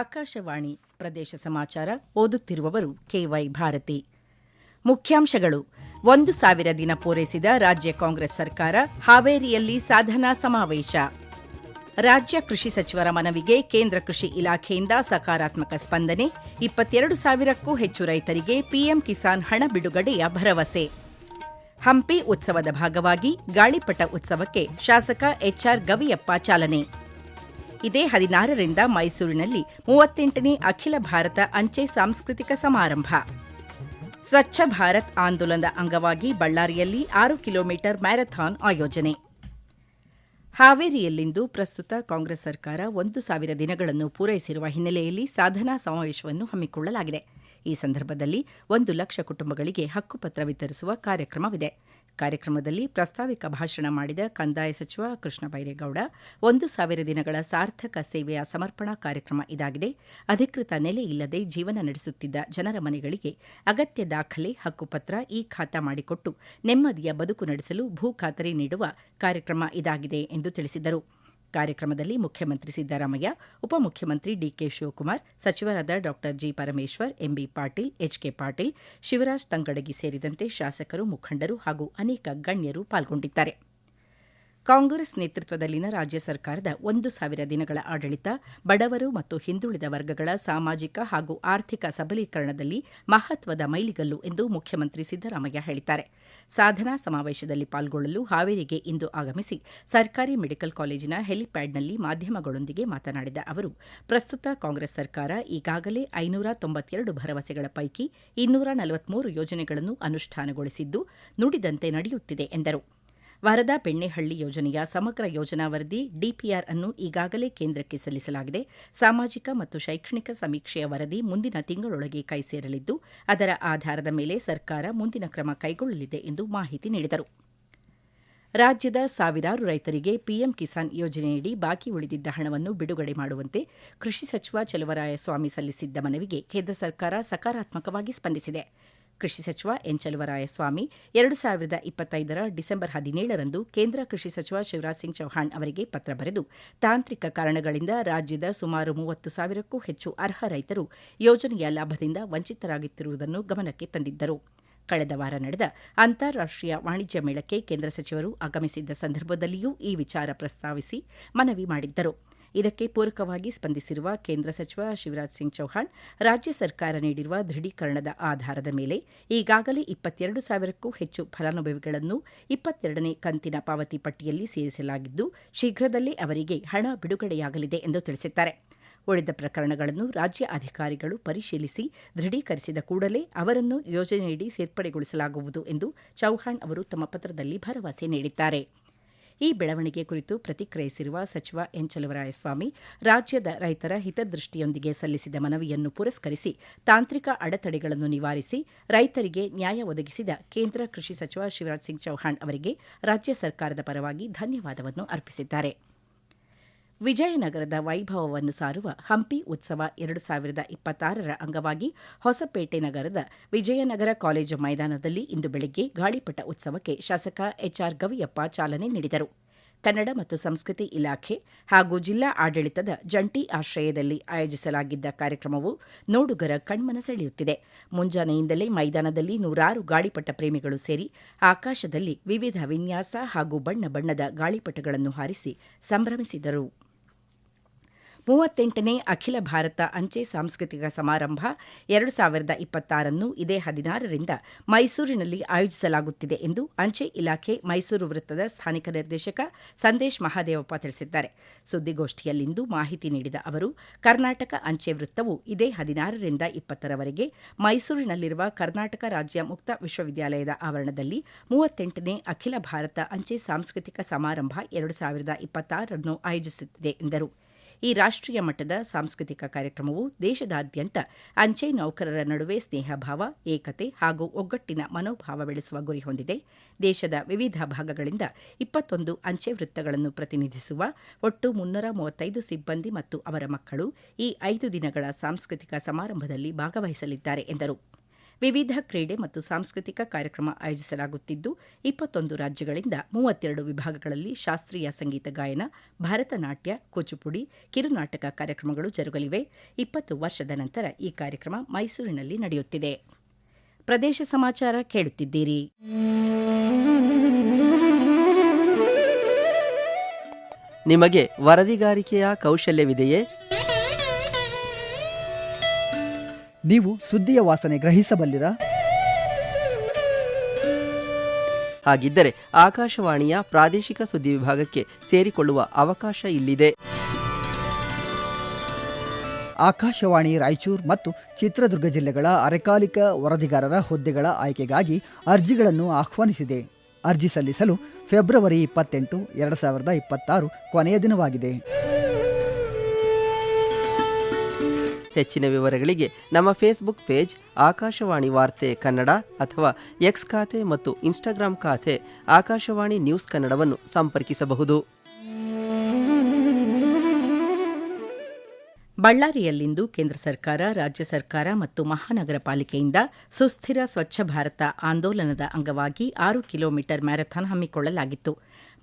ಆಕಾಶವಾಣಿ ಪ್ರದೇಶ ಸಮಾಚಾರ ಓದುತ್ತಿರುವವರು ಕೆವೈ ಭಾರತಿ. ಮುಖ್ಯಾಂಶಗಳು. ಒಂದು ಸಾವಿರ ದಿನ ಪೂರೈಸಿದ ರಾಜ್ಯ ಕಾಂಗ್ರೆಸ್ ಸರ್ಕಾರ ಹಾವೇರಿಯಲ್ಲಿ ಸಾಧನಾ ಸಮಾವೇಶ. ರಾಜ್ಯ ಕೃಷಿ ಸಚಿವರ ಮನವಿಗೆ ಕೇಂದ್ರ ಕೃಷಿ ಇಲಾಖೆಯಿಂದ ಸಕಾರಾತ್ಮಕ ಸ್ಪಂದನೆ, ಇಪ್ಪತ್ತೆರಡು ಸಾವಿರಕ್ಕೂ ಹೆಚ್ಚು ರೈತರಿಗೆ ಪಿಎಂ ಕಿಸಾನ್ ಹಣ ಬಿಡುಗಡೆಯ ಭರವಸೆ. ಹಂಪಿ ಉತ್ಸವದ ಭಾಗವಾಗಿ ಗಾಳಿಪಟ ಉತ್ಸವಕ್ಕೆ ಶಾಸಕ ಎಚ್ಆರ್ ಗವಿಯಪ್ಪ ಚಾಲನೆ. ಇದೇ ಹದಿನಾರರಿಂದ ಮೈಸೂರಿನಲ್ಲಿ ಮೂವತ್ತೆಂಟನೇ ಅಖಿಲ ಭಾರತ ಅಂಚೆ ಸಾಂಸ್ಕೃತಿಕ ಸಮಾರಂಭ. ಸ್ವಚ್ಛ ಭಾರತ್ ಆಂದೋಲನದ ಅಂಗವಾಗಿ ಬಳ್ಳಾರಿಯಲ್ಲಿ ಆರು ಕಿಲೋಮೀಟರ್ ಮ್ಯಾರಥಾನ್ ಆಯೋಜನೆ. ಹಾವೇರಿಯಲ್ಲಿಂದು ಪ್ರಸ್ತುತ ಕಾಂಗ್ರೆಸ್ ಸರ್ಕಾರ ಒಂದು ಸಾವಿರ ದಿನಗಳನ್ನು ಪೂರೈಸಿರುವ ಹಿನ್ನೆಲೆಯಲ್ಲಿ ಸಾಧನಾ ಸಮಾವೇಶವನ್ನು ಹಮ್ಮಿಕೊಳ್ಳಲಾಗಿದೆ. ಈ ಸಂದರ್ಭದಲ್ಲಿ ಒಂದು ಲಕ್ಷ ಕುಟುಂಬಗಳಿಗೆ ಹಕ್ಕುಪತ್ರ ವಿತರಿಸುವ ಕಾರ್ಯಕ್ರಮವಿದೆ. ಕಾರ್ಯಕ್ರಮದಲ್ಲಿ ಪ್ರಸ್ತಾವಿಕ ಭಾಷಣ ಮಾಡಿದ ಕಂದಾಯ ಸಚಿವ ಕೃಷ್ಣ ಬೈರೇಗೌಡ, ಒಂದು ಸಾವಿರ ದಿನಗಳ ಸಾರ್ಥಕ ಸೇವೆಯ ಸಮರ್ಪಣಾ ಕಾರ್ಯಕ್ರಮ ಇದಾಗಿದೆ. ಅಧಿಕೃತ ನೆಲೆ ಇಲ್ಲದೆ ಜೀವನ ನಡೆಸುತ್ತಿದ್ದ ಜನರ ಮನೆಗಳಿಗೆ ಅಗತ್ಯ ದಾಖಲೆ, ಹಕ್ಕುಪತ್ರ, ಈ ಖಾತಾ ಮಾಡಿಕೊಟ್ಟು ನೆಮ್ಮದಿಯ ಬದುಕು ನಡೆಸಲು ಭೂ ಖಾತರಿ ನೀಡುವ ಕಾರ್ಯಕ್ರಮ ಇದಾಗಿದೆ ಎಂದು ತಿಳಿಸಿದರು. ಕಾರ್ಯಕ್ರಮದಲ್ಲಿ ಮುಖ್ಯಮಂತ್ರಿ ಸಿದ್ದರಾಮಯ್ಯ, ಉಪಮುಖ್ಯಮಂತ್ರಿ ಡಿಕೆ ಶಿವಕುಮಾರ್, ಸಚಿವರಾದ ಡಾ G. Parameshwar, MB Patil, HK Patil, Shivaraj Tangadagi ಸೇರಿದಂತೆ ಶಾಸಕರು, ಮುಖಂಡರು ಹಾಗೂ ಅನೇಕ ಗಣ್ಯರು ಪಾಲ್ಗೊಂಡಿದ್ದಾರೆ. ಕಾಂಗ್ರೆಸ್ ನೇತೃತ್ವದಲ್ಲಿನ ರಾಜ್ಯ ಸರ್ಕಾರದ ಒಂದು ಸಾವಿರ ದಿನಗಳ ಆಡಳಿತ, ಬಡವರು ಮತ್ತು ಹಿಂದುಳಿದ ವರ್ಗಗಳ ಸಾಮಾಜಿಕ ಹಾಗೂ ಆರ್ಥಿಕ ಸಬಲೀಕರಣದಲ್ಲಿ ಮಹತ್ವದ ಮೈಲಿಗಲ್ಲು ಎಂದು ಮುಖ್ಯಮಂತ್ರಿ ಸಿದ್ದರಾಮಯ್ಯ ಹೇಳಿದ್ದಾರೆ. ಸಾಧನಾ ಸಮಾವೇಶದಲ್ಲಿ ಪಾಲ್ಗೊಳ್ಳಲು ಹಾವೇರಿಗೆ ಇಂದು ಆಗಮಿಸಿ ಸರ್ಕಾರಿ ಮೆಡಿಕಲ್ ಕಾಲೇಜಿನ ಹೆಲಿಪ್ಯಾಡ್ನಲ್ಲಿ ಮಾಧ್ಯಮಗಳೊಂದಿಗೆ ಮಾತನಾಡಿದ ಅವರು, ಪ್ರಸ್ತುತ ಕಾಂಗ್ರೆಸ್ ಸರ್ಕಾರ ಈಗಾಗಲೇ ಐನೂರ ತೊಂಬತ್ತೆರಡು ಭರವಸೆಗಳ ಪೈಕಿ ಇನ್ನೂರ ನಲವತ್ಮೂರು ಯೋಜನೆಗಳನ್ನು ಅನುಷ್ಠಾನಗೊಳಿಸಿದ್ದು ನುಡಿದಂತೆ ನಡೆಯುತ್ತಿದೆ ಎಂದರು. ವರದಾ ಬೆಣ್ಣೆಹಳ್ಳಿ ಯೋಜನೆಯ ಸಮಗ್ರ ಯೋಜನಾ ವರದಿ ಡಿಪಿಆರ್ ಅನ್ನು ಈಗಾಗಲೇ ಕೇಂದ್ರಕ್ಕೆ ಸಲ್ಲಿಸಲಾಗಿದೆ. ಸಾಮಾಜಿಕ ಮತ್ತು ಶೈಕ್ಷಣಿಕ ಸಮೀಕ್ಷೆಯ ವರದಿ ಮುಂದಿನ ತಿಂಗಳೊಳಗೆ ಕೈ ಸೇರಲಿದ್ದು, ಅದರ ಆಧಾರದ ಮೇಲೆ ಸರ್ಕಾರ ಮುಂದಿನ ಕ್ರಮ ಕೈಗೊಳ್ಳಲಿದೆ ಎಂದು ಮಾಹಿತಿ ನೀಡಿದರು. ರಾಜ್ಯದ ಸಾವಿರಾರು ರೈತರಿಗೆ ಪಿಎಂ ಕಿಸಾನ್ ಯೋಜನೆಯಡಿ ಬಾಕಿ ಉಳಿದಿದ್ದ ಹಣವನ್ನು ಬಿಡುಗಡೆ ಮಾಡುವಂತೆ ಕೃಷಿ ಸಚಿವ ಚಲುವರಾಯಸ್ವಾಮಿ ಸಲ್ಲಿಸಿದ್ದ ಮನವಿಗೆ ಕೇಂದ್ರ ಸರ್ಕಾರ ಸಕಾರಾತ್ಮಕವಾಗಿ ಸ್ಪಂದಿಸಿದೆ. ಕೃಷಿ ಸಚಿವ ಎನ್ ಚಲುವರಾಯಸ್ವಾಮಿ ಎರಡು ಸಾವಿರದ ಇಪ್ಪತ್ತೈದರ ಡಿಸೆಂಬರ್ ಹದಿನೇಳರಂದು ಕೇಂದ್ರ ಕೃಷಿ ಸಚಿವ ಶಿವರಾಜ್ ಸಿಂಗ್ ಚೌಹಾಣ್ ಅವರಿಗೆ ಪತ್ರ ಬರೆದು, ತಾಂತ್ರಿಕ ಕಾರಣಗಳಿಂದ ರಾಜ್ಯದ ಸುಮಾರು ಮೂವತ್ತು ಸಾವಿರಕ್ಕೂ ಹೆಚ್ಚು ಅರ್ಹ ರೈತರು ಯೋಜನೆಯ ಲಾಭದಿಂದ ವಂಚಿತರಾಗುತ್ತಿರುವುದನ್ನು ಗಮನಕ್ಕೆ ತಂದಿದ್ದರು. ಕಳೆದ ವಾರ ನಡೆದ ಅಂತಾರಾಷ್ಟೀಯ ವಾಣಿಜ್ಯ ಮೇಳಕ್ಕೆ ಕೇಂದ್ರ ಸಚಿವರು ಆಗಮಿಸಿದ್ದ ಸಂದರ್ಭದಲ್ಲಿಯೂ ಈ ವಿಚಾರ ಪ್ರಸ್ತಾವಿಸಿ ಮನವಿ ಮಾಡಿದ್ದರು. ಇದಕ್ಕೆ ಪೂರಕವಾಗಿ ಸ್ಪಂದಿಸಿರುವ ಕೇಂದ್ರ ಸಚಿವ ಶಿವರಾಜ್ ಸಿಂಗ್ ಚೌಹಾಣ್, ರಾಜ್ಯ ಸರ್ಕಾರ ನೀಡಿರುವ ದೃಢೀಕರಣದ ಆಧಾರದ ಮೇಲೆ ಈಗಾಗಲೇ ಇಪ್ಪತ್ತೆರಡು ಸಾವಿರಕ್ಕೂ ಹೆಚ್ಚು ಫಲಾನುಭವಿಗಳನ್ನು ಇಪ್ಪತ್ತೆರಡನೇ ಕಂತಿನ ಪಾವತಿ ಪಟ್ಟಿಯಲ್ಲಿ ಸೇರಿಸಲಾಗಿದ್ದು, ಶೀಘ್ರದಲ್ಲೇ ಅವರಿಗೆ ಹಣ ಬಿಡುಗಡೆಯಾಗಲಿದೆ ಎಂದು ತಿಳಿಸಿದ್ದಾರೆ. ಉಳಿದ ಪ್ರಕರಣಗಳನ್ನು ರಾಜ್ಯ ಅಧಿಕಾರಿಗಳು ಪರಿಶೀಲಿಸಿ ದೃಢೀಕರಿಸಿದ ಕೂಡಲೇ ಅವರನ್ನು ಯೋಜನೆಯಡಿ ಸೇರ್ಪಡೆಗೊಳಿಸಲಾಗುವುದು ಎಂದು ಚೌಹಾಣ್ ಅವರು ತಮ್ಮ ಪತ್ರದಲ್ಲಿ ಭರವಸೆ ನೀಡಿದ್ದಾರೆ. ಈ ಬೆಳವಣಿಗೆ ಕುರಿತು ಪ್ರತಿಕ್ರಿಯಿಸಿರುವ ಸಚಿವ ಎನ್ ಚಲುವರಾಯಸ್ವಾಮಿ ರಾಜ್ಯದ ರೈತರ ಹಿತದೃಷ್ಟಿಯೊಂದಿಗೆ ಸಲ್ಲಿಸಿದ ಮನವಿಯನ್ನು ಪುರಸ್ಕರಿಸಿ ತಾಂತ್ರಿಕ ಅಡೆತಡೆಗಳನ್ನು ನಿವಾರಿಸಿ ರೈತರಿಗೆ ನ್ಯಾಯ ಒದಗಿಸಿದ ಕೇಂದ್ರ ಕೃಷಿ ಸಚಿವ ಶಿವರಾಜ್ ಸಿಂಗ್ ಚೌಹಾಣ್ ಅವರಿಗೆ ರಾಜ್ಯ ಸರ್ಕಾರದ ಪರವಾಗಿ ಧನ್ಯವಾದವನ್ನು ಅರ್ಪಿಸಿದ್ದಾರೆ. ವಿಜಯನಗರದ ವೈಭವವನ್ನು ಸಾರುವ ಹಂಪಿ ಉತ್ಸವ ಎರಡು ಸಾವಿರದ ಇಪ್ಪತ್ತಾರರ ಅಂಗವಾಗಿ ಹೊಸಪೇಟೆ ನಗರದ ವಿಜಯನಗರ ಕಾಲೇಜು ಮೈದಾನದಲ್ಲಿ ಇಂದು ಬೆಳಗ್ಗೆ ಗಾಳಿಪಟ ಉತ್ಸವಕ್ಕೆ ಶಾಸಕ ಎಚ್ಆರ್ ಗವಿಯಪ್ಪ ಚಾಲನೆ ನೀಡಿದರು. ಕನ್ನಡ ಮತ್ತು ಸಂಸ್ಕೃತಿ ಇಲಾಖೆ ಹಾಗೂ ಜಿಲ್ಲಾ ಆಡಳಿತದ ಜಂಟಿ ಆಶ್ರಯದಲ್ಲಿ ಆಯೋಜಿಸಲಾಗಿದ್ದ ಕಾರ್ಯಕ್ರಮವು ನೋಡುಗರ ಕಣ್ಮನ ಸೆಳೆಯುತ್ತಿದೆ. ಮುಂಜಾನೆಯಿಂದಲೇ ಮೈದಾನದಲ್ಲಿ ನೂರಾರು ಗಾಳಿಪಟ ಪ್ರೇಮಿಗಳು ಸೇರಿ ಆಕಾಶದಲ್ಲಿ ವಿವಿಧ ವಿನ್ಯಾಸ ಹಾಗೂ ಬಣ್ಣ ಬಣ್ಣದ ಗಾಳಿಪಟಗಳನ್ನು ಹಾರಿಸಿ ಸಂಭ್ರಮಿಸಿದರು. ಮೂವತ್ತೆಂಟನೇ ಅಖಿಲ ಭಾರತ ಅಂಚೆ ಸಾಂಸ್ಕೃತಿಕ ಸಮಾರಂಭ ಎರಡು ಸಾವಿರದ ಇಪ್ಪತ್ತಾರನ್ನು ಇದೇ ಹದಿನಾರರಿಂದ ಮೈಸೂರಿನಲ್ಲಿ ಆಯೋಜಿಸಲಾಗುತ್ತಿದೆ ಎಂದು ಅಂಚೆ ಇಲಾಖೆ ಮೈಸೂರು ವೃತ್ತದ ಸ್ಥಾನಿಕ ನಿರ್ದೇಶಕ ಸಂದೇಶ್ ಮಹಾದೇವಪ್ಪ ತಿಳಿಸಿದ್ದಾರೆ. ಸುದ್ದಿಗೋಷ್ಠಿಯಲ್ಲಿಂದು ಮಾಹಿತಿ ನೀಡಿದ ಅವರು, ಕರ್ನಾಟಕ ಅಂಚೆ ವೃತ್ತವು ಇದೇ ಹದಿನಾರರಿಂದ ಇಪ್ಪತ್ತರವರೆಗೆ ಮೈಸೂರಿನಲ್ಲಿರುವ ಕರ್ನಾಟಕ ರಾಜ್ಯ ಮುಕ್ತ ವಿಶ್ವವಿದ್ಯಾಲಯದ ಆವರಣದಲ್ಲಿ ಮೂವತ್ತೆಂಟನೇ ಅಖಿಲ ಭಾರತ ಅಂಚೆ ಸಾಂಸ್ಕೃತಿಕ ಸಮಾರಂಭ ಎರಡು ಸಾವಿರದ ಇಪ್ಪತ್ತಾರನ್ನು ಆಯೋಜಿಸುತ್ತಿದೆ ಎಂದರು. ಈ ರಾಷ್ಟೀಯ ಮಟ್ಟದ ಸಾಂಸ್ಕೃತಿಕ ಕಾರ್ಯಕ್ರಮವು ದೇಶದಾದ್ಯಂತ ಅಂಚೆ ನೌಕರರ ನಡುವೆ ಸ್ನೇಹಭಾವ, ಏಕತೆ ಹಾಗೂ ಒಗ್ಗಟ್ಟಿನ ಮನೋಭಾವ ಬೆಳೆಸುವ ಗುರಿ ಹೊಂದಿದೆ. ದೇಶದ ವಿವಿಧ ಭಾಗಗಳಿಂದ ಇಪ್ಪತ್ತೊಂದು ಅಂಚೆ ವೃತ್ತಗಳನ್ನು ಪ್ರತಿನಿಧಿಸುವ, ಒಟ್ಟು ಮುನ್ನೂರ ಮೂವತ್ತೈದು ಸಿಬ್ಬಂದಿ ಮತ್ತು ಅವರ ಮಕ್ಕಳು ಈ ಐದು ದಿನಗಳ ಸಾಂಸ್ಕೃತಿಕ ಸಮಾರಂಭದಲ್ಲಿ ಭಾಗವಹಿಸಲಿದ್ದಾರೆ ಎಂದರು. ವಿವಿಧ ಕ್ರೀಡೆ ಮತ್ತು ಸಾಂಸ್ಕೃತಿಕ ಕಾರ್ಯಕ್ರಮ ಆಯೋಜಿಸಲಾಗುತ್ತಿದ್ದು, ಇಪ್ಪತ್ತೊಂದು ರಾಜ್ಯಗಳಿಂದ ಮೂವತ್ತೆರಡು ವಿಭಾಗಗಳಲ್ಲಿ ಶಾಸ್ತ್ರೀಯ ಸಂಗೀತ ಗಾಯನ, ಭರತನಾಟ್ಯ, ಕೂಚುಪುಡಿ, ಕಿರುನಾಟಕ ಕಾರ್ಯಕ್ರಮಗಳು ಜರುಗಲಿವೆ. ಇಪ್ಪತ್ತು ವರ್ಷದ ನಂತರ ಈ ಕಾರ್ಯಕ್ರಮ ಮೈಸೂರಿನಲ್ಲಿ ನಡೆಯುತ್ತಿದೆ. ಪ್ರದೇಶ ಸಮಾಚಾರ ಕೇಳುತ್ತಿದ್ದೀರಿ. ನಿಮಗೆ ವರದಿಗಾರಿಕೆಯ ಕೌಶಲ್ಯವಿದೆಯೇ? ನೀವು ಸುದ್ದಿಯ ವಾಸನೆ ಗ್ರಹಿಸಬಲ್ಲಿರಾ? ಹಾಗಿದ್ದರೆ ಆಕಾಶವಾಣಿಯ ಪ್ರಾದೇಶಿಕ ಸುದ್ದಿ ವಿಭಾಗಕ್ಕೆ ಸೇರಿಕೊಳ್ಳುವ ಅವಕಾಶ ಇಲ್ಲಿದೆ. ಆಕಾಶವಾಣಿ ರಾಯಚೂರು ಮತ್ತು ಚಿತ್ರದುರ್ಗ ಜಿಲ್ಲೆಗಳ ಅರೆಕಾಲಿಕ ವರದಿಗಾರರ ಹುದ್ದೆಗಳ ಆಯ್ಕೆಗಾಗಿ ಅರ್ಜಿಗಳನ್ನು ಆಹ್ವಾನಿಸಿದೆ. ಅರ್ಜಿ ಸಲ್ಲಿಸಲು ಫೆಬ್ರವರಿ ಇಪ್ಪತ್ತೆಂಟು ಎರಡು ಸಾವಿರದ ಇಪ್ಪತ್ತಾರು ಕೊನೆಯ ದಿನವಾಗಿದೆ. ಹೆಚ್ಚಿನ ವಿವರಗಳಿಗೆ ನಮ್ಮ ಫೇಸ್ಬುಕ್ ಪೇಜ್ ಆಕಾಶವಾಣಿ ವಾರ್ತೆ ಕನ್ನಡ ಅಥವಾ ಎಕ್ಸ್ ಖಾತೆ ಮತ್ತು ಇನ್ಸ್ಟಾಗ್ರಾಂ ಖಾತೆ ಆಕಾಶವಾಣಿ ನ್ಯೂಸ್ ಕನ್ನಡವನ್ನು ಸಂಪರ್ಕಿಸಬಹುದು. ಬಳ್ಳಾರಿಯಲ್ಲಿಂದು ಕೇಂದ್ರ ಸರ್ಕಾರ, ರಾಜ್ಯ ಸರ್ಕಾರ ಮತ್ತು ಮಹಾನಗರ ಪಾಲಿಕೆಯಿಂದ ಸುಸ್ಥಿರ ಸ್ವಚ್ಛ ಭಾರತ ಆಂದೋಲನದ ಅಂಗವಾಗಿ ಆರು ಕಿಲೋಮೀಟರ್ ಮ್ಯಾರಥಾನ್ ಹಮ್ಮಿಕೊಳ್ಳಲಾಗಿತ್ತು.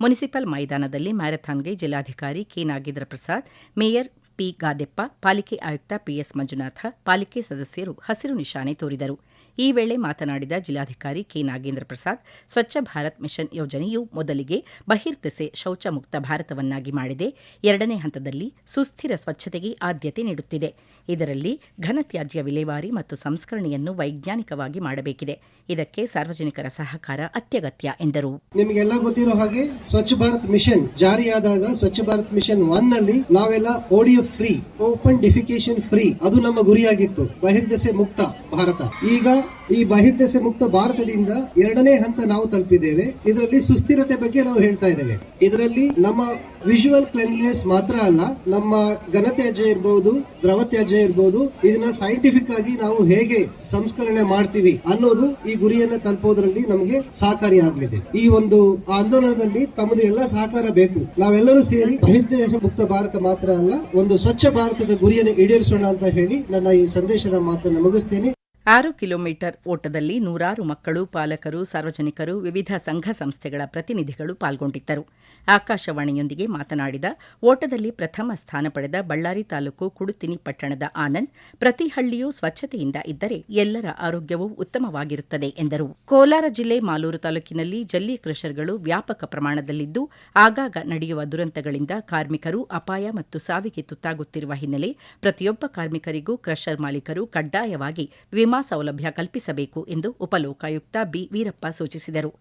ಮುನಿಸಿಪಲ್ ಮೈದಾನದಲ್ಲಿ ಮ್ಯಾರಥಾನ್ಗೆ ಜಿಲ್ಲಾಧಿಕಾರಿ K. Nagendra Prasad, mayor P Gadeppa, ಪಾಲಿಕೆ ಆಯುಕ್ತ ಪಿಎಸ್ ಮಂಜುನಾಥ, ಪಾಲಿಕೆ ಸದಸ್ಯರು ಹಸಿರು ನಿಶಾನೆ ತೋರಿದರು. ಈ ವೇಳೆ ಮಾತನಾಡಿದ ಜಿಲ್ಲಾಧಿಕಾರಿ ಕೆ ನಾಗೇಂದ್ರ ಪ್ರಸಾದ್, ಸ್ವಚ್ಛ ಭಾರತ್ ಮಿಷನ್ ಯೋಜನೆಯು ಮೊದಲಿಗೆ ಬಹಿರ್ದೆಸೆ ಶೌಚ ಮುಕ್ತ ಭಾರತವನ್ನಾಗಿ ಮಾಡಿದೆ. ಎರಡನೇ ಹಂತದಲ್ಲಿ ಸುಸ್ಥಿರ ಸ್ವಚ್ಛತೆಗೆ ಆದ್ಯತೆ ನೀಡುತ್ತಿದೆ. ಇದರಲ್ಲಿ ಘನತ್ಯಾಜ್ಯ ವಿಲೇವಾರಿ ಮತ್ತು ಸಂಸ್ಕರಣೆಯನ್ನು ವೈಜ್ಞಾನಿಕವಾಗಿ ಮಾಡಬೇಕಿದೆ. ಇದಕ್ಕೆ ಸಾರ್ವಜನಿಕರ ಸಹಕಾರ ಅತ್ಯಗತ್ಯ, ಎಂದರು. ನಿಮಗೆಲ್ಲ ಗೊತ್ತಿರೋ ಹಾಗೆ ಸ್ವಚ್ಛ ಭಾರತ್ ಮಿಷನ್ ಜಾರಿಯಾದಾಗ ಸ್ವಚ್ಛ ಭಾರತ್ ಮಿಷನ್ ಒನ್ನಲ್ಲಿ ನಾವೆಲ್ಲ ಓಡಿಯೋ ಫ್ರೀ, ಓಪನ್ ಡಿಫಿಕೇಶನ್ ಫ್ರೀ, ಅದು ನಮ್ಮ ಗುರಿಯಾಗಿತ್ತು. ಬಹಿರ್ದೆಸೆ ಮುಕ್ತ ಭಾರತ. ಈಗ ಈ ಬಹಿರ್ದೆಸೆ ಮುಕ್ತ ಭಾರತದಿಂದ ಎರಡನೇ ಹಂತ ನಾವು ತಲುಪಿದ್ದೇವೆ. ಇದರಲ್ಲಿ ಸುಸ್ಥಿರತೆ ಬಗ್ಗೆ ನಾವು ಹೇಳ್ತಾ ಇದ್ದೇವೆ. ಇದರಲ್ಲಿ ನಮ್ಮ ವಿಜುವಲ್ ಕ್ಲೆನ್ಲಿನೆಸ್ ಮಾತ್ರ ಅಲ್ಲ, ನಮ್ಮ ಘನತ್ಯಾಜ್ಯ ಇರಬಹುದು ದ್ರವ ತ್ಯಾಜ್ಯ ಇರಬಹುದು ಇದನ್ನ ಸೈಂಟಿಫಿಕ್ ಆಗಿ ನಾವು ಹೇಗೆ ಸಂಸ್ಕರಣೆ ಮಾಡ್ತೀವಿ ಅನ್ನೋದು ಈ ಗುರಿಯನ್ನ ತಲುಪೋದ್ರಲ್ಲಿ ನಮಗೆ ಸಹಕಾರಿಯಾಗಲಿದೆ ಈ ಒಂದು ಆಂದೋಲನದಲ್ಲಿ ತಮ್ಮದು ಎಲ್ಲ ಸಹಕಾರ ಬೇಕು. ನಾವೆಲ್ಲರೂ ಸೇರಿ ಬಹಿರ್ದೇಶ ಮುಕ್ತ ಭಾರತ ಮಾತ್ರ ಅಲ್ಲ, ಒಂದು ಸ್ವಚ್ಛ ಭಾರತದ ಗುರಿಯನ್ನು ಈಡೇರಿಸೋಣ ಅಂತ ಹೇಳಿ ನನ್ನ ಈ ಸಂದೇಶದ ಮಾತನ್ನು ಮುಗಿಸ್ತೇನೆ. ಆರು ಕಿಲೋಮೀಟರ್ ಓಟದಲ್ಲಿ ನೂರಾರು ಮಕ್ಕಳು ಪಾಲಕರು ಸಾರ್ವಜನಿಕರು ವಿವಿಧ ಸಂಘ ಸಂಸ್ಥೆಗಳ ಪ್ರತಿನಿಧಿಗಳು ಪಾಲ್ಗೊಂಡಿದ್ದರು. ಆಕಾಶವಾಣಿಯೊಂದಿಗೆ ಮಾತನಾಡಿದ ಓಟದಲ್ಲಿ ಪ್ರಥಮ ಸ್ಥಾನ ಪಡೆದ ಬಳ್ಳಾರಿ ತಾಲೂಕು ಕುಡುತಿನಿ ಪಟ್ಟಣದ ಆನಂದ್, ಪ್ರತಿ ಹಳ್ಳಿಯೂ ಸ್ವಚ್ಛತೆಯಿಂದ ಇದ್ದರೆ ಎಲ್ಲರ ಆರೋಗ್ಯವೂ ಉತ್ತಮವಾಗಿರುತ್ತದೆ ಎಂದರು. ಕೋಲಾರ ಜಿಲ್ಲೆ ಮಾಲೂರು ತಾಲೂಕಿನಲ್ಲಿ ಜಲ್ಲಿ ಕ್ರಷರ್ಗಳು ವ್ಯಾಪಕ ಪ್ರಮಾಣದಲ್ಲಿದ್ದು, ಆಗಾಗ ನಡೆಯುವ ದುರಂತಗಳಿಂದ ಕಾರ್ಮಿಕರು ಅಪಾಯ ಮತ್ತು ಸಾವಿಗೆ ತುತ್ತಾಗುತ್ತಿರುವ ಹಿನ್ನೆಲೆ ಪ್ರತಿಯೊಬ್ಬ ಕಾರ್ಮಿಕರಿಗೂ ಕ್ರಷರ್ ಮಾಲೀಕರು ಕಡ್ಡಾಯವಾಗಿ ವಿಮಾ ಸೌಲಭ್ಯ ಕಲ್ಪಿಸಬೇಕು ಎಂದು ಉಪಲೋಕಾಯುಕ್ತ ಬಿ. ವೀರಪ್ಪ ಸೂಚಿಸಿದರು.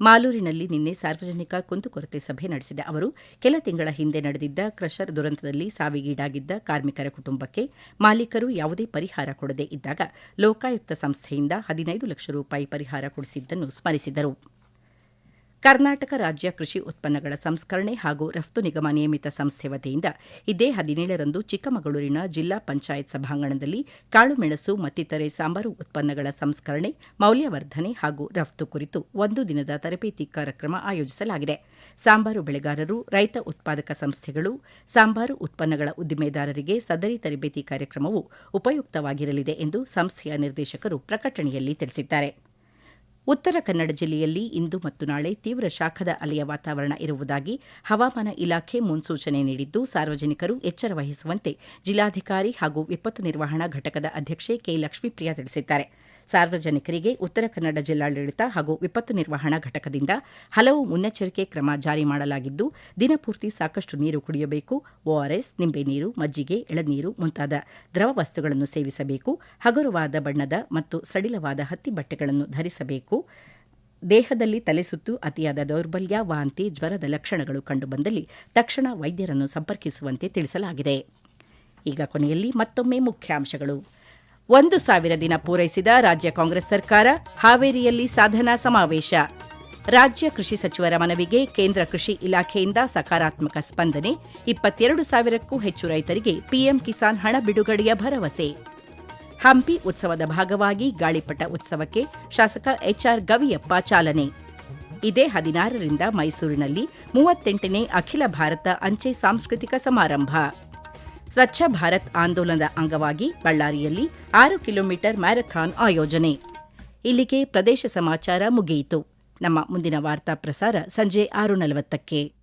ಮಾಲೂರಿನಲ್ಲಿ ನಿನ್ನೆ ಸಾರ್ವಜನಿಕ ಕುಂದುಕೊರತೆ ಸಭೆ ನಡೆಸಿದ ಅವರು, ಕೆಲ ತಿಂಗಳ ಹಿಂದೆ ನಡೆದಿದ್ದ ಕ್ರಷರ್ ದುರಂತದಲ್ಲಿ ಸಾವಿಗೀಡಾಗಿದ್ದ ಕಾರ್ಮಿಕರ ಕುಟುಂಬಕ್ಕೆ ಮಾಲೀಕರು ಯಾವುದೇ ಪರಿಹಾರ ಕೊಡದೇ ಇದ್ದಾಗ ಲೋಕಾಯುಕ್ತ ಸಂಸ್ಥೆಯಿಂದ ಹದಿನೈದು ಲಕ್ಷ ರೂಪಾಯಿ ಪರಿಹಾರ ಕೊಡಿಸಿದ್ದನ್ನು ಸ್ಮರಿಸಿದರು. ಕರ್ನಾಟಕ ರಾಜ್ಯ ಕೃಷಿ ಉತ್ಪನ್ನಗಳ ಸಂಸ್ಕರಣೆ ಹಾಗೂ ರಫ್ತು ನಿಗಮ ನಿಯಮಿತ ಸಂಸ್ಥೆ ವತಿಯಿಂದ ಇದೇ ಹದಿನೇಳರಂದು ಚಿಕ್ಕಮಗಳೂರಿನ ಜಿಲ್ಲಾ ಪಂಚಾಯತ್ ಸಭಾಂಗಣದಲ್ಲಿ ಕಾಳುಮೆಣಸು ಮತ್ತಿತರೆ ಸಾಂಬಾರು ಉತ್ಪನ್ನಗಳ ಸಂಸ್ಕರಣೆ, ಮೌಲ್ಯವರ್ಧನೆ ಹಾಗೂ ರಫ್ತು ಕುರಿತು ಒಂದು ದಿನದ ತರಬೇತಿ ಕಾರ್ಯಕ್ರಮ ಆಯೋಜಿಸಲಾಗಿದೆ. ಸಾಂಬಾರು ಬೆಳೆಗಾರರು, ರೈತ ಉತ್ಪಾದಕ ಸಂಸ್ಥೆಗಳು, ಸಾಂಬಾರು ಉತ್ಪನ್ನಗಳ ಉದ್ದಿಮೆದಾರರಿಗೆ ಸದರಿ ತರಬೇತಿ ಕಾರ್ಯಕ್ರಮವು ಉಪಯುಕ್ತವಾಗಿರಲಿದೆ ಎಂದು ಸಂಸ್ಥೆಯ ನಿರ್ದೇಶಕರು ಪ್ರಕಟಣೆಯಲ್ಲಿ ತಿಳಿಸಿದ್ದಾರೆ. ಉತ್ತರ ಕನ್ನಡ ಜಿಲ್ಲೆಯಲ್ಲಿ ಇಂದು ಮತ್ತು ನಾಳೆ ತೀವ್ರ ಶಾಖದ ಅಲೆಯ ವಾತಾವರಣ ಇರುವುದಾಗಿ ಹವಾಮಾನ ಇಲಾಖೆ ಮುನ್ಸೂಚನೆ ನೀಡಿದ್ದು, ಸಾರ್ವಜನಿಕರು ಎಚ್ಚರ ವಹಿಸುವಂತೆ ಜಿಲ್ಲಾಧಿಕಾರಿ ಹಾಗೂ ವಿಪತ್ತು ನಿರ್ವಹಣಾ ಘಟಕದ ಅಧ್ಯಕ್ಷೆ ಕೆ ಲಕ್ಷ್ಮೀಪ್ರಿಯಾ ತಿಳಿಸಿದ್ದಾರೆ. ಸಾರ್ವಜನಿಕರಿಗೆ ಉತ್ತರ ಕನ್ನಡ ಜಿಲ್ಲಾಡಳಿತ ಹಾಗೂ ವಿಪತ್ತು ನಿರ್ವಹಣಾ ಘಟಕದಿಂದ ಹಲವು ಮುನ್ನೆಚ್ಚರಿಕೆ ಕ್ರಮ ಜಾರಿ ಮಾಡಲಾಗಿದ್ದು ದಿನಪೂರ್ತಿ ಸಾಕಷ್ಟು ನೀರು ಕುಡಿಯಬೇಕು, ಓಆರ್ಎಸ್, ನಿಂಬೆ ನೀರು, ಮಜ್ಜಿಗೆ, ಎಳನೀರು ಮುಂತಾದ ದ್ರವ ವಸ್ತುಗಳನ್ನು ಸೇವಿಸಬೇಕು, ಹಗುರವಾದ ಬಣ್ಣದ ಮತ್ತು ಸಡಿಲವಾದ ಹತ್ತಿ ಬಟ್ಟೆಗಳನ್ನು ಧರಿಸಬೇಕು. ದೇಹದಲ್ಲಿ ತಲೆಸುತ್ತು, ಅತಿಯಾದ ದೌರ್ಬಲ್ಯ, ವಾಂತಿ, ಜ್ವರದ ಲಕ್ಷಣಗಳು ಕಂಡುಬಂದಲ್ಲಿ ತಕ್ಷಣ ವೈದ್ಯರನ್ನು ಸಂಪರ್ಕಿಸುವಂತೆ ತಿಳಿಸಲಾಗಿದೆ. ಈಗ ಕೊನೆಯಲ್ಲಿ ಮತ್ತೊಮ್ಮೆ ಮುಖ್ಯಾಂಶಗಳು. ಒಂದು ಸಾವಿರ ದಿನ ಪೂರೈಸಿದ ರಾಜ್ಯ ಕಾಂಗ್ರೆಸ್ ಸರ್ಕಾರ ಹಾವೇರಿಯಲ್ಲಿ ಸಾಧನಾ ಸಮಾವೇಶ. ರಾಜ್ಯ ಕೃಷಿ ಸಚಿವರ ಮನವಿಗೆ ಕೇಂದ್ರ ಕೃಷಿ ಇಲಾಖೆಯಿಂದ ಸಕಾರಾತ್ಮಕ ಸ್ಪಂದನೆ, ಇಪ್ಪತ್ತೆರಡು ಸಾವಿರಕ್ಕೂ ಹೆಚ್ಚು ರೈತರಿಗೆ ಪಿಎಂ ಕಿಸಾನ್ ಹಣ ಬಿಡುಗಡೆಯ ಭರವಸೆ. ಹಂಪಿ ಉತ್ಸವದ ಭಾಗವಾಗಿ ಗಾಳಿಪಟ ಉತ್ಸವಕ್ಕೆ ಶಾಸಕ ಎಚ್ಆರ್ ಗವಿಯಪ್ಪ ಚಾಲನೆ. ಇದೇ ಹದಿನಾರರಿಂದ ಮೈಸೂರಿನಲ್ಲಿ ಮೂವತ್ತೆಂಟನೇ ಅಖಿಲ ಭಾರತ ಅಂಚೆ ಸಾಂಸ್ಕೃತಿಕ ಸಮಾರಂಭ. ಸ್ವಚ್ಛ ಭಾರತ್ ಆಂದೋಲನದ ಅಂಗವಾಗಿ ಬಳ್ಳಾರಿಯಲ್ಲಿ ಆರು ಕಿಲೋಮೀಟರ್ ಮ್ಯಾರಥಾನ್ ಆಯೋಜನೆ. ಇಲ್ಲಿಗೆ ಪ್ರದೇಶ ಸಮಾಚಾರ ಮುಗಿಯಿತು. ನಮ್ಮ ಮುಂದಿನ ವಾರ್ತಾ ಪ್ರಸಾರ ಸಂಜೆ ಆರು ನಲವತ್ತಕ್ಕೆ.